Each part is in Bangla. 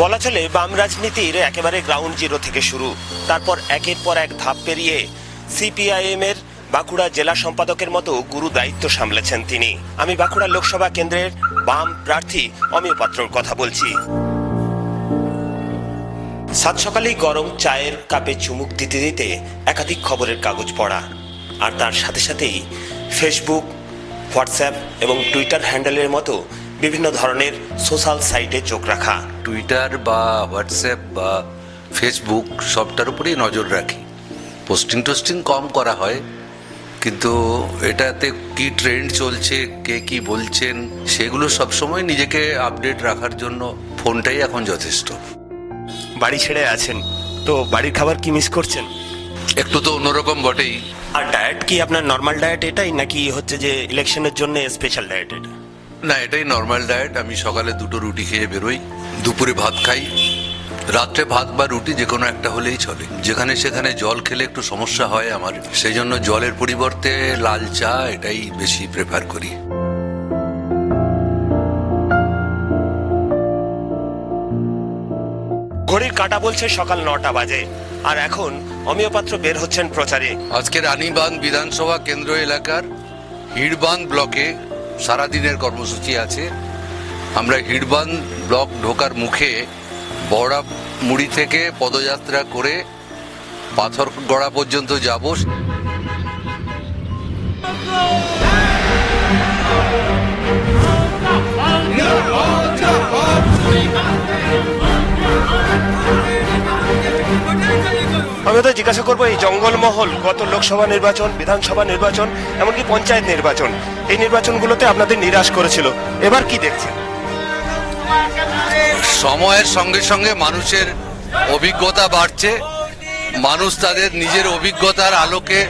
বলা চলে বাম রাজনীতির একেবারে গ্রাউন্ড জিরো থেকে শুরু। তারপর একের পর এক ধাপ পেরিয়ে সিপিআইএম এর বাঁকুড়া জেলা সম্পাদকের মতো গুরু দায়িত্ব সামলেছেন তিনি। আমি বাঁকুড়া লোকসভা কেন্দ্রের বাম প্রার্থী অমিয় পাত্রর কথা বলছি। সাত সকালেই গরম চায়ের কাপে চুমুক দিতে দিতে একাধিক খবরের কাগজ পড়া। আর তার সাথে সাথেই ফেসবুক হোয়াটসঅ্যাপ এবং টুইটার হ্যান্ডেলের মতো বিভিন্ন ধরনের সোশ্যাল সাইটে চোখ রাখা। টুইটার বা হোয়াটসঅ্যাপ বা ফেসবুক সবটার উপরেই নজর রাখি। পোস্টিং টোস্টিং কম করা হয় কিন্তু এটাতে কি ট্রেন্ড চলছে কে কি বলছেন সেগুলো সবসময় নিজেকে আপডেট রাখার জন্য ফোনটাই এখন যথেষ্ট। বাড়ি ছেড়ে আছেন তো বাড়ির খাবার কি মিস করছেন? একটু তো অন্যরকম বটেই। আর ডায়েট কি আপনার নর্মাল ডায়েট এটাই নাকি হচ্ছে যে ইলেকশনের জন্য স্পেশাল ডায়েট এটা? না এটাই নর্মাল ডায়েট আমি সকালে দুটো রুটি খেয়ে বেরোই দুপুরে ভাত খাই। রাত্রে ভাত বা রুটি যে কোনো একটা হলেই চলে। যেখানে সেখানে জল খেলে একটু সমস্যা হয় আমার। সেই জন্য জলের পরিবর্তে লাল চা এটাই বেশি প্রেফার করি। ঘড়ির কাঁটা বলছে সকাল নটা বাজে। আর এখন অমিয় পাত্র বের হচ্ছেন প্রচারে। আজকে রানীবাঁধ বিধানসভা কেন্দ্র এলাকার হিড়বাঁধ ব্লকে সারাদিনের কর্মসূচি আছে। আমরা হিড়বাঁধ ব্লক ঢোকার মুখে বড়া মুড়ি থেকে পদযাত্রা করে পাথর গড়া পর্যন্ত যাব। আমি তো জিজ্ঞাসা করব, এই জঙ্গলমহল, গত লোকসভা নির্বাচন, বিধানসভা নির্বাচন, এমনকি পঞ্চায়েত নির্বাচন, এই নির্বাচনগুলোতে আপনাদের নিরাশ করেছিল। এবার কি দেখছেন? সময়ের সঙ্গে সঙ্গে মানুষের অভিজ্ঞতা বাড়ছে। মানুষ তাদের নিজের অভিজ্ঞতার আলোকে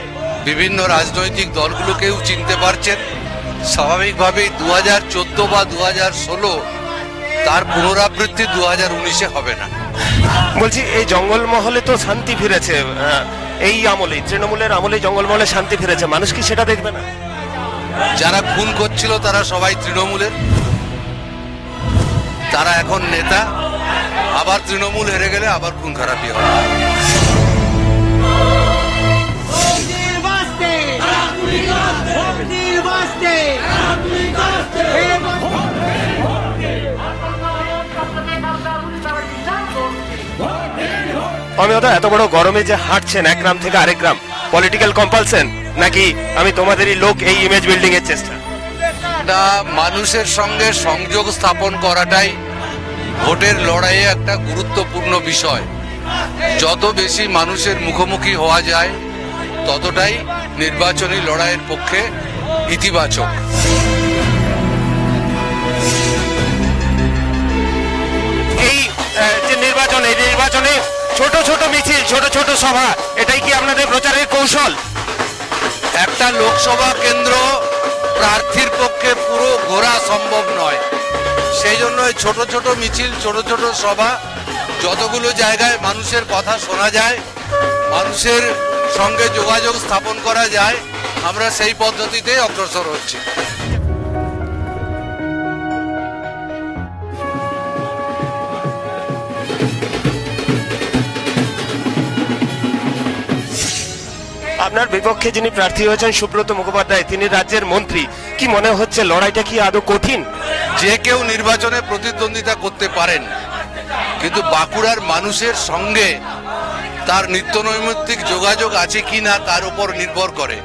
বিভিন্ন রাজনৈতিক দলগুলোকেও চিনতে পারছেন। স্বাভাবিকভাবেই দু হাজার চোদ্দ বা দু হাজার ষোলো তার পুনরাবৃত্তি দু হাজার উনিশে হবে না। বলছি এই জঙ্গলমহলে তো শান্তি ফিরেছে এই আমলে তৃণমূলের আমলে জঙ্গলমহলে শান্তি ফিরেছে মানুষ কি সেটা দেখবে না? যারা খুন করছিল তারা সবাই তৃণমূলের। তারা এখন নেতা আবার তৃণমূল হেরে গেলে আবার খুন খারাপি হবে। Omni অমিয়তা এত বড় গরমে যে হাঁটছেন এক গ্রাম থেকে আরেক গ্রাম পলিটিক্যাল কম্পালসেন নাকি আমি তোমাদেরই লোক এই ইমেজ বিল্ডিং এর চেষ্টা? একটা মানুষের সঙ্গে সংযোগ স্থাপন করাটাই ভোটের লড়াইয়ে একটা গুরুত্বপূর্ণ বিষয়। যত বেশি মানুষের মুখোমুখি হওয়া যায়, ততটাই নির্বাচনী লড়াইয়ের পক্ষে ইতিবাচক। ছোট ছোট মিছিল, ছোট ছোট সভা, এটাই কি আপনাদের প্রচারের কৌশল? একটা লোকসভা কেন্দ্র প্রার্থীর পক্ষে পুরো ঘোরা সম্ভব নয়। সেই জন্য ছোট ছোট মিছিল, ছোট ছোট সভা, যতগুলো জায়গায় মানুষের কথা শোনা যায়, মানুষের সঙ্গে যোগাযোগ স্থাপন করা যায়, আমরা সেই পদ্ধতিতে অগ্রসর হচ্ছি। আপনার বিপক্ষে যিনি প্রার্থী হয়েছেন সুব্রত মুখোপাধ্যায় তিনি রাজ্যের মন্ত্রী। কি মনে হচ্ছে লড়াইটা কি আদৌ কঠিন? যে কেউ নির্বাচনে প্রতিদ্বন্দ্বিতা করতে পারেন কিন্তু বাঁকুড়ার মানুষের সঙ্গে তার নিত্য নৈমিত্তিক যোগাযোগ আছে কি না তার উপর নির্ভর করে।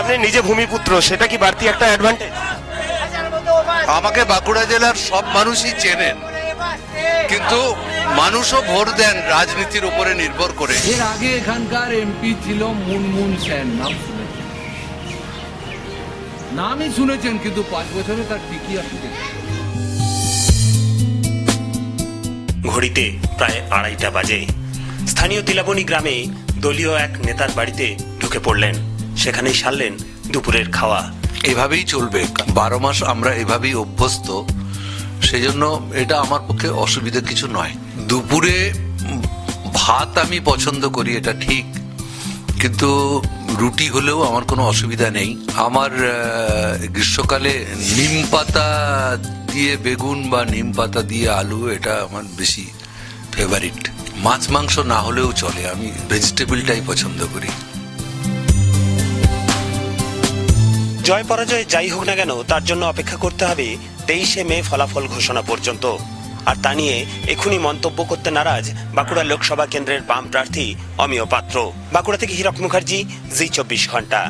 আপনি নিজে ভূমিপুত্র সেটা কি বাড়তি একটা অ্যাডভান্টেজ আমাকে বাঁকুড়া জেলার সব মানুষই চেনেন। কিন্তু মানুষও ভোট দেন রাজনীতির উপরে নির্ভর করে। এর আগে এখানকার এমপি ছিল মুনমুন সেন নাম শুনেছেন? নামই শুনেছেন কিন্তু পাঁচ বছরে তার টিকি দেখেছেন ঘড়িতে প্রায় আড়াইটা বাজে। স্থানীয় তিলাবনী গ্রামে দলীয় এক নেতার বাড়িতে ঢুকে পড়লেন। সেখানেই সারলেন দুপুরের খাওয়া। এভাবেই চলবে। বারো মাস আমরা এভাবেই অভ্যস্ত। সেজন্য এটা আমার পক্ষে অসুবিধা কিছু নয়। দুপুরে ভাত আমি পছন্দ করি, এটা ঠিক। কিন্তু রুটি হলেও আমার কোনো অসুবিধা নেই। আমার গ্রীষ্মকালে নিম পাতা দিয়ে বেগুন বা নিম পাতা দিয়ে আলু, এটা আমার বেশি ফেভারিট মাছ, মাংস না হলেও চলে, আমি ভেজিটেবলটাই পছন্দ করি। জয় পরাজয় যাই হোক না কেন, তার জন্য অপেক্ষা করতে হবে তেইশে মে ফলাফল ঘোষণা পর্যন্ত। আর তা নিয়ে এখনই মন্তব্য করতে নারাজ বাঁকুড়া লোকসভা কেন্দ্রের বাম প্রার্থী অমিয় পাত্র। বাঁকুড়া থেকে হীরক মুখার্জি, জি চব্বিশ ঘণ্টা।